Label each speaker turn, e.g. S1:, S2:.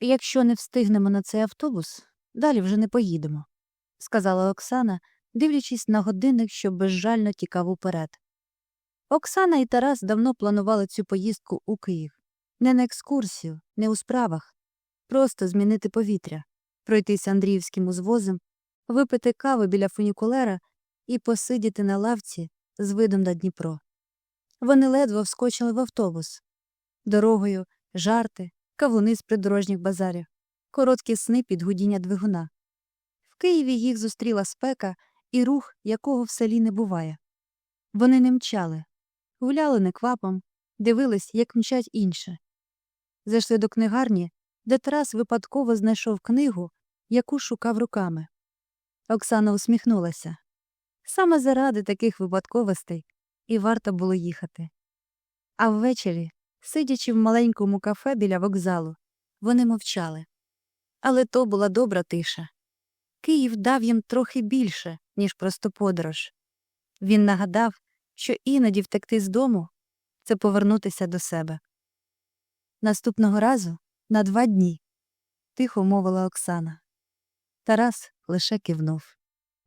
S1: Якщо не встигнемо на цей автобус, далі вже не поїдемо, сказала Оксана, дивлячись на годинник, що безжально тікав уперед. Оксана і Тарас давно планували цю поїздку у Київ. Не на екскурсію, не у справах, просто змінити повітря, пройтися Андріївським узвозом, випити кави біля фунікулера і посидіти на лавці з видом на Дніпро. Вони ледве вскочили в автобус. Дорогою жарти, кавуни з придорожніх базарів, короткі сни під гудіння двигуна. В Києві їх зустріла спека і рух, якого в селі не буває. Вони не мчали, гуляли неквапом, дивились, як мчать інше. Зайшли до книгарні, де Тарас випадково знайшов книгу, яку шукав руками. Оксана усміхнулася. Саме заради таких випадковостей і варто було їхати. А ввечері, сидячи в маленькому кафе біля вокзалу, вони мовчали. Але то була добра тиша. Київ дав їм трохи більше, ніж просто подорож. Він нагадав, що іноді втекти з дому це повернутися до себе. Наступного разу на два дні, тихо мовила Оксана. Тарас лише кивнув.